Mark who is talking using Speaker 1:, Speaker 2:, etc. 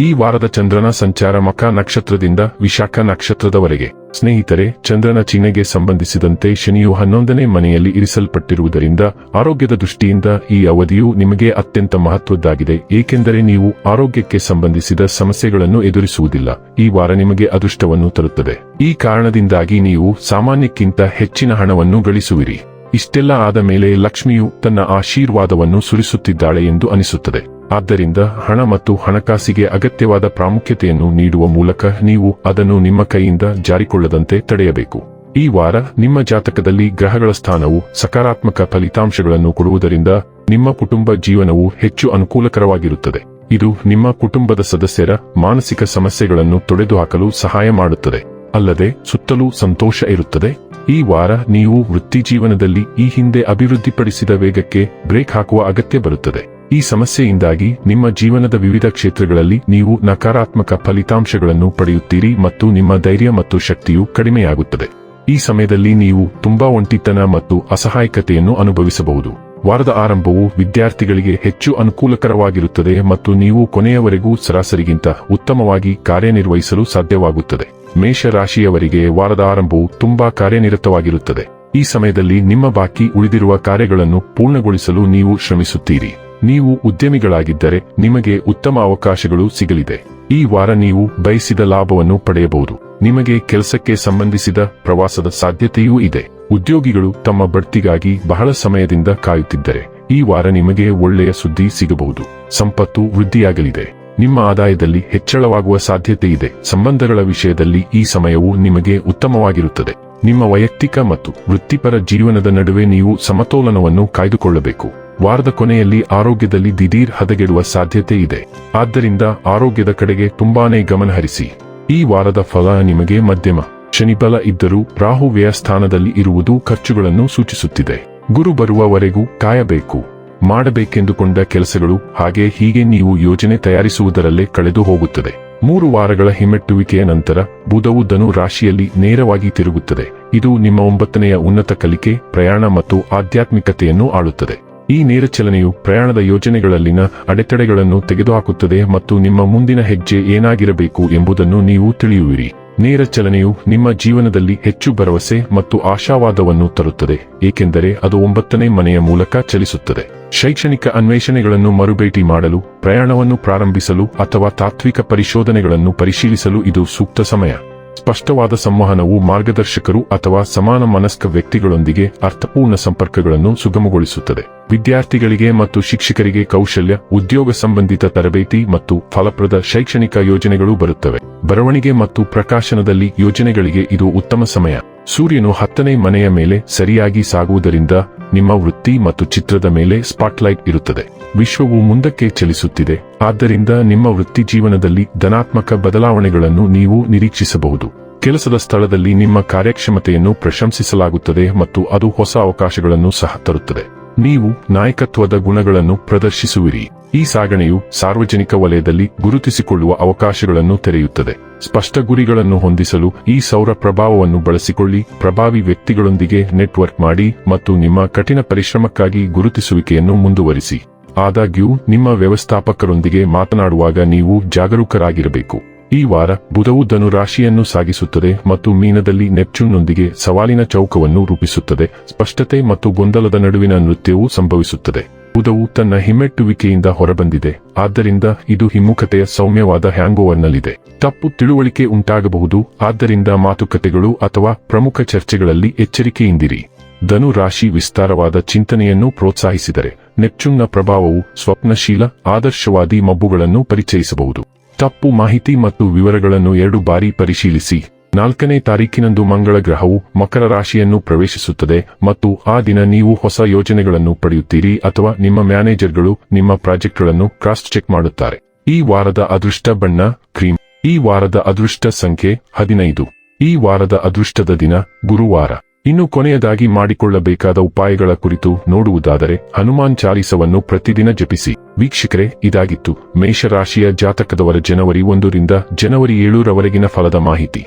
Speaker 1: ಈ ವಾರದ ಚಂದ್ರನ ಸಂಚಾರ ಮಕ ನಕ್ಷತ್ರದಿಂದ ವಿಶಾಖ ನಕ್ಷತ್ರದವರೆಗೆ. ಸ್ನೇಹಿತರೆ, ಚಂದ್ರನ ಚಿಹ್ನೆಗೆ ಸಂಬಂಧಿಸಿದಂತೆ ಶನಿಯು ಹನ್ನೊಂದನೇ ಮನೆಯಲ್ಲಿ ಇರಿಸಲ್ಪಟ್ಟಿರುವುದರಿಂದ ಆರೋಗ್ಯದ ದೃಷ್ಟಿಯಿಂದ ಈ ಅವಧಿಯು ನಿಮಗೆ ಅತ್ಯಂತ ಮಹತ್ವದ್ದಾಗಿದೆ, ಏಕೆಂದರೆ ನೀವು ಆರೋಗ್ಯಕ್ಕೆ ಸಂಬಂಧಿಸಿದ ಸಮಸ್ಯೆಗಳನ್ನು ಎದುರಿಸುವುದಿಲ್ಲ. ಈ ವಾರ ನಿಮಗೆ ಅದೃಷ್ಟವನ್ನು ತರುತ್ತದೆ. ಈ ಕಾರಣದಿಂದಾಗಿ ನೀವು ಸಾಮಾನ್ಯಕ್ಕಿಂತ ಹೆಚ್ಚಿನ ಹಣವನ್ನು ಗಳಿಸುವಿರಿ. ಇಷ್ಟೆಲ್ಲ ಆದ ಮೇಲೆ ಲಕ್ಷ್ಮಿಯು ತನ್ನ ಆಶೀರ್ವಾದವನ್ನು ಸುರಿಸುತ್ತಿದ್ದಾಳೆ ಎಂದು ಅನಿಸುತ್ತದೆ. ಆದ್ದರಿಂದ ಹಣ ಮತ್ತು ಹಣಕಾಸಿಗೆ ಅಗತ್ಯವಾದ ಪ್ರಾಮುಖ್ಯತೆಯನ್ನು ನೀಡುವ ಮೂಲಕ ನೀವು ಅದನ್ನು ನಿಮ್ಮ ಕೈಯಿಂದ ಜಾರಿಕೊಳ್ಳದಂತೆ ತಡೆಯಬೇಕು. ಈ ವಾರ ನಿಮ್ಮ ಜಾತಕದಲ್ಲಿ ಗ್ರಹಗಳ ಸ್ಥಾನವು ಸಕಾರಾತ್ಮಕ ಫಲಿತಾಂಶಗಳನ್ನು ಕೊಡುವುದರಿಂದ ನಿಮ್ಮ ಕುಟುಂಬ ಜೀವನವು ಹೆಚ್ಚು ಅನುಕೂಲಕರವಾಗಿರುತ್ತದೆ. ಇದು ನಿಮ್ಮ ಕುಟುಂಬದ ಸದಸ್ಯರ ಮಾನಸಿಕ ಸಮಸ್ಯೆಗಳನ್ನು ತೊಡೆದುಹಾಕಲು ಸಹಾಯ ಮಾಡುತ್ತದೆ. ಅಲ್ಲದೆ ಸುತ್ತಲೂ ಸಂತೋಷ ಇರುತ್ತದೆ. ಈ ವಾರ ನೀವು ವೃತ್ತಿ ಜೀವನದಲ್ಲಿ ಈ ಹಿಂದೆ ಅಭಿವೃದ್ಧಿಪಡಿಸಿದ ವೇಗಕ್ಕೆ ಬ್ರೇಕ್ ಹಾಕುವ ಅಗತ್ಯ ಬರುತ್ತದೆ. ಈ ಸಮಸ್ಯೆಯಿಂದಾಗಿ ನಿಮ್ಮ ಜೀವನದ ವಿವಿಧ ಕ್ಷೇತ್ರಗಳಲ್ಲಿ ನೀವು ನಕಾರಾತ್ಮಕ ಫಲಿತಾಂಶಗಳನ್ನು ಪಡೆಯುತ್ತೀರಿ ಮತ್ತು ನಿಮ್ಮ ಧೈರ್ಯ ಮತ್ತು ಶಕ್ತಿಯು ಕಡಿಮೆಯಾಗುತ್ತದೆ. ಈ ಸಮಯದಲ್ಲಿ ನೀವು ತುಂಬಾ ಒಂಟಿತನ ಮತ್ತು ಅಸಹಾಯಕತೆಯನ್ನು ಅನುಭವಿಸಬಹುದು. ವಾರದ ಆರಂಭವು ವಿದ್ಯಾರ್ಥಿಗಳಿಗೆ ಹೆಚ್ಚು ಅನುಕೂಲಕರವಾಗಿರುತ್ತದೆ ಮತ್ತು ನೀವು ಕೊನೆಯವರೆಗೂ ಸರಾಸರಿಗಿಂತ ಉತ್ತಮವಾಗಿ ಕಾರ್ಯನಿರ್ವಹಿಸಲು ಸಾಧ್ಯವಾಗುತ್ತದೆ. ಮೇಷರಾಶಿಯವರಿಗೆ ವಾರದ ಆರಂಭವು ತುಂಬಾ ಕಾರ್ಯನಿರತವಾಗಿರುತ್ತದೆ. ಈ ಸಮಯದಲ್ಲಿ ನಿಮ್ಮ ಬಾಕಿ ಉಳಿದಿರುವ ಕಾರ್ಯಗಳನ್ನು ಪೂರ್ಣಗೊಳಿಸಲು ನೀವು ಶ್ರಮಿಸುತ್ತೀರಿ. ನೀವು ಉದ್ಯಮಿಗಳಾಗಿದ್ದರೆ ನಿಮಗೆ ಉತ್ತಮ ಅವಕಾಶಗಳು ಸಿಗಲಿದೆ. ಈ ವಾರ ನೀವು ಬಯಸಿದ ಲಾಭವನ್ನು ಪಡೆಯಬಹುದು. ನಿಮಗೆ ಕೆಲಸಕ್ಕೆ ಸಂಬಂಧಿಸಿದ ಪ್ರವಾಸದ ಸಾಧ್ಯತೆಯೂ ಇದೆ. ಉದ್ಯೋಗಿಗಳು ತಮ್ಮ ಬಡ್ತಿಗಾಗಿ ಬಹಳ ಸಮಯದಿಂದ ಕಾಯುತ್ತಿದ್ದರೆ ಈ ವಾರ ನಿಮಗೆ ಒಳ್ಳೆಯ ಸುದ್ದಿ ಸಿಗಬಹುದು. ಸಂಪತ್ತು ವೃದ್ಧಿಯಾಗಲಿದೆ. ನಿಮ್ಮ ಆದಾಯದಲ್ಲಿ ಹೆಚ್ಚಳವಾಗುವ ಸಾಧ್ಯತೆ ಇದೆ. ಸಂಬಂಧಗಳ ವಿಷಯದಲ್ಲಿ ಈ ಸಮಯವು ನಿಮಗೆ ಉತ್ತಮವಾಗಿರುತ್ತದೆ. ನಿಮ್ಮ ವೈಯಕ್ತಿಕ ಮತ್ತು ವೃತ್ತಿಪರ ಜೀವನದ ನಡುವೆ ನೀವು ಸಮತೋಲನವನ್ನು ಕಾಯ್ದುಕೊಳ್ಳಬೇಕು. ವಾರದ ಕೊನೆಯಲ್ಲಿ ಆರೋಗ್ಯದಲ್ಲಿ ದಿಢೀರ್ ಹದಗೆಡುವ ಸಾಧ್ಯತೆ ಇದೆ. ಆದ್ದರಿಂದ ಆರೋಗ್ಯದ ಕಡೆಗೆ ತುಂಬಾನೇ ಗಮನಹರಿಸಿ ಈ ವಾರದ ಫಲ ನಿಮಗೆ ಮಧ್ಯಮ. ಶನಿಬಲ ಇದ್ದರೂ ರಾಹು ವ್ಯಯಸ್ಥಾನದಲ್ಲಿ ಇರುವುದು ಖರ್ಚುಗಳನ್ನು ಸೂಚಿಸುತ್ತಿದೆ. ಗುರು ಬರುವವರೆಗೂ ಕಾಯಬೇಕು. ಮಾಡಬೇಕೆಂದುಕೊಂಡ ಕೆಲಸಗಳು ಹಾಗೆ ಹೀಗೆ ನೀವು ಯೋಜನೆ ತಯಾರಿಸುವುದರಲ್ಲೇ ಕಳೆದು ಹೋಗುತ್ತದೆ. ಮೂರು ವಾರಗಳ ಹಿಮ್ಮೆಟ್ಟುವಿಕೆಯ ನಂತರ ಬುಧವು ಧನು ರಾಶಿಯಲ್ಲಿ ನೇರವಾಗಿ ತಿರುಗುತ್ತದೆ. ಇದು ನಿಮ್ಮ ಒಂಬತ್ತನೆಯ ಉನ್ನತ ಕಲಿಕೆ, ಪ್ರಯಾಣ ಮತ್ತು ಆಧ್ಯಾತ್ಮಿಕತೆಯನ್ನು ಆಳುತ್ತದೆ. ಈ ನೇರ ಚಲನೆಯು ಪ್ರಯಾಣದ ಯೋಜನೆಗಳಲ್ಲಿನ ಅಡೆತಡೆಗಳನ್ನು ತೆಗೆದುಹಾಕುತ್ತದೆ ಮತ್ತು ನಿಮ್ಮ ಮುಂದಿನ ಹೆಜ್ಜೆ ಏನಾಗಿರಬೇಕು ಎಂಬುದನ್ನು ನೀವು ತಿಳಿಯುವಿರಿ. ನೇರ ಚಲನೆಯು ನಿಮ್ಮ ಜೀವನದಲ್ಲಿ ಹೆಚ್ಚು ಭರವಸೆ ಮತ್ತು ಆಶಾವಾದವನ್ನು ತರುತ್ತದೆ, ಏಕೆಂದರೆ ಅದು ಒಂಬತ್ತನೇ ಮನೆಯ ಮೂಲಕ ಚಲಿಸುತ್ತದೆ. ಶೈಕ್ಷಣಿಕ ಅನ್ವೇಷಣೆಗಳನ್ನು ಮರುಭೇಟಿ ಮಾಡಲು, ಪ್ರಯಾಣವನ್ನು ಪ್ರಾರಂಭಿಸಲು ಅಥವಾ ತಾತ್ವಿಕ ಪರಿಶೋಧನೆಗಳನ್ನು ಪರಿಶೀಲಿಸಲು ಇದು ಸೂಕ್ತ ಸಮಯ. ಸ್ಪಷ್ಟವಾದ ಸಂವಹನವು ಮಾರ್ಗದರ್ಶಕರು ಅಥವಾ ಸಮಾನ ಮನಸ್ಕ ವ್ಯಕ್ತಿಗಳೊಂದಿಗೆ ಅರ್ಥಪೂರ್ಣ ಸಂಪರ್ಕಗಳನ್ನು ಸುಗಮಗೊಳಿಸುತ್ತದೆ. ವಿದ್ಯಾರ್ಥಿಗಳಿಗೆ ಮತ್ತು ಶಿಕ್ಷಕರಿಗೆ ಕೌಶಲ್ಯ, ಉದ್ಯೋಗ ಸಂಬಂಧಿತ ತರಬೇತಿ ಮತ್ತು ಫಲಪ್ರದ ಶೈಕ್ಷಣಿಕ ಯೋಜನೆಗಳು ಬರುತ್ತವೆ. ಬರವಣಿಗೆ ಮತ್ತು ಪ್ರಕಾಶನದಲ್ಲಿ ಯೋಜನೆಗಳಿಗೆ ಇದು ಉತ್ತಮ ಸಮಯ. ಸೂರ್ಯನು ಹತ್ತನೇ ಮನೆಯ ಮೇಲೆ ಸರಿಯಾಗಿ ಸಾಗುವುದರಿಂದ ನಿಮ್ಮ ವೃತ್ತಿ ಮತ್ತು ಚಿತ್ರದ ಮೇಲೆ ಸ್ಪಾಟ್ಲೈಟ್ ಇರುತ್ತದೆ. ವಿಶ್ವವು ಮುಂದಕ್ಕೆ ಚಲಿಸುತ್ತಿದೆ. ಆದ್ದರಿಂದ ನಿಮ್ಮ ವೃತ್ತಿ ಜೀವನದಲ್ಲಿ ಧನಾತ್ಮಕ ಬದಲಾವಣೆಗಳನ್ನು ನೀವು ನಿರೀಕ್ಷಿಸಬಹುದು. ಕೆಲಸದ ಸ್ಥಳದಲ್ಲಿ ನಿಮ್ಮ ಕಾರ್ಯಕ್ಷಮತೆಯನ್ನು ಪ್ರಶಂಸಿಸಲಾಗುತ್ತದೆ ಮತ್ತು ಅದು ಹೊಸ ಅವಕಾಶಗಳನ್ನು ಸಹ ತರುತ್ತದೆ. ನೀವು ನಾಯಕತ್ವದ ಗುಣಗಳನ್ನು ಪ್ರದರ್ಶಿಸುವಿರಿ. ಈ ಸಾಗಣೆಯು ಸಾರ್ವಜನಿಕ ವಲಯದಲ್ಲಿ ಗುರುತಿಸಿಕೊಳ್ಳುವ ಅವಕಾಶಗಳನ್ನು ತೆರೆಯುತ್ತದೆ. ಸ್ಪಷ್ಟ ಗುರಿಗಳನ್ನು ಹೊಂದಿಸಲು ಈ ಸೌರ ಪ್ರಭಾವವನ್ನು ಬಳಸಿಕೊಳ್ಳಿ, ಪ್ರಭಾವಿ ವ್ಯಕ್ತಿಗಳೊಂದಿಗೆ ನೆಟ್ವರ್ಕ್ ಮಾಡಿ ಮತ್ತು ನಿಮ್ಮ ಕಠಿಣ ಪರಿಶ್ರಮಕ್ಕಾಗಿ ಗುರುತಿಸುವಿಕೆಯನ್ನು ಮುಂದುವರಿಸಿ. ಆದಾಗ್ಯೂ, ನಿಮ್ಮ ವ್ಯವಸ್ಥಾಪಕರೊಂದಿಗೆ ಮಾತನಾಡುವಾಗ ನೀವು ಜಾಗರೂಕರಾಗಿರಬೇಕು. ಈ ವಾರ ಬುಧವು ಧನುರಾಶಿಯನ್ನು ಸಾಗಿಸುತ್ತದೆ ಮತ್ತು ಮೀನದಲ್ಲಿ ನೆಪ್ಚೂನ್ನೊಂದಿಗೆ ಸವಾಲಿನ ಚೌಕವನ್ನು ರೂಪಿಸುತ್ತದೆ. ಸ್ಪಷ್ಟತೆ ಮತ್ತು ಗೊಂದಲದ ನಡುವಿನ ನೃತ್ಯವೂ ಸಂಭವಿಸುತ್ತದೆ. ಬುಧವು ತನ್ನ ಹಿಮ್ಮೆಟ್ಟುವಿಕೆಯಿಂದ ಹೊರಬಂದಿದೆ. ಆದ್ದರಿಂದ ಇದು ಹಿಮ್ಮುಖತೆಯ ಸೌಮ್ಯವಾದ ಹ್ಯಾಂಗೋವರ್ನಲ್ಲಿದೆ. ತಪ್ಪು ತಿಳುವಳಿಕೆ ಉಂಟಾಗಬಹುದು. ಆದ್ದರಿಂದ ಮಾತುಕತೆಗಳು ಅಥವಾ ಪ್ರಮುಖ ಚರ್ಚೆಗಳಲ್ಲಿ ಎಚ್ಚರಿಕೆಯಿಂದಿರಿ. ಧನು ರಾಶಿ ವಿಸ್ತಾರವಾದ ಚಿಂತನೆಯನ್ನು ಪ್ರೋತ್ಸಾಹಿಸಿದರೆ ನೆಪ್ಚೂನ್ನ ಪ್ರಭಾವವು ಸ್ವಪ್ನಶೀಲ, ಆದರ್ಶವಾದಿ ಮಬ್ಬುಗಳನ್ನು ಪರಿಚಯಿಸಬಹುದು. ತಪ್ಪು ಮಾಹಿತಿ ಮತ್ತು ವಿವರಗಳನ್ನು ಎರಡು ಬಾರಿ ಪರಿಶೀಲಿಸಿ. ನಾಲ್ಕನೇ ತಾರೀಕಿನಂದು ಮಂಗಳ ಗ್ರಹವು ಮಕರ ರಾಶಿಯನ್ನು ಪ್ರವೇಶಿಸುತ್ತದೆ ಮತ್ತು ಆ ದಿನ ನೀವು ಹೊಸ ಯೋಜನೆಗಳನ್ನು ಪಡೆಯುತ್ತೀರಿ ಅಥವಾ ನಿಮ್ಮ ಮ್ಯಾನೇಜರ್ಗಳು ನಿಮ್ಮ ಪ್ರಾಜೆಕ್ಟ್ಗಳನ್ನು ಕ್ರಾಸ್ ಚೆಕ್ ಮಾಡುತ್ತಾರೆ. ಈ ವಾರದ ಅದೃಷ್ಟ ಬಣ್ಣ, ಕ್ರೀಮ್. ಈ ವಾರದ ಅದೃಷ್ಟ ಸಂಖ್ಯೆ ಹದಿನೈದು. ಈ ವಾರದ ಅದೃಷ್ಟದ ದಿನ ಗುರುವಾರ. ಇನ್ನು ಕೊನೆಯದಾಗಿ ಮಾಡಿಕೊಳ್ಳಬೇಕಾದ ಉಪಾಯಗಳ ಕುರಿತು ನೋಡುವುದಾದರೆ ಹನುಮಾನ್ ಚಾಲಿಸವನ್ನು ಪ್ರತಿದಿನ ಜಪಿಸಿ. ವೀಕ್ಷಕರೇ, ಇದಾಗಿತ್ತು. ಮೇಷರಾಶಿಯ ಜಾತಕದವರ ಜನವರಿ ಒಂದರಿಂದ ಜನವರಿ ಏಳರವರೆಗಿನ ಫಲದ ಮಾಹಿತಿ.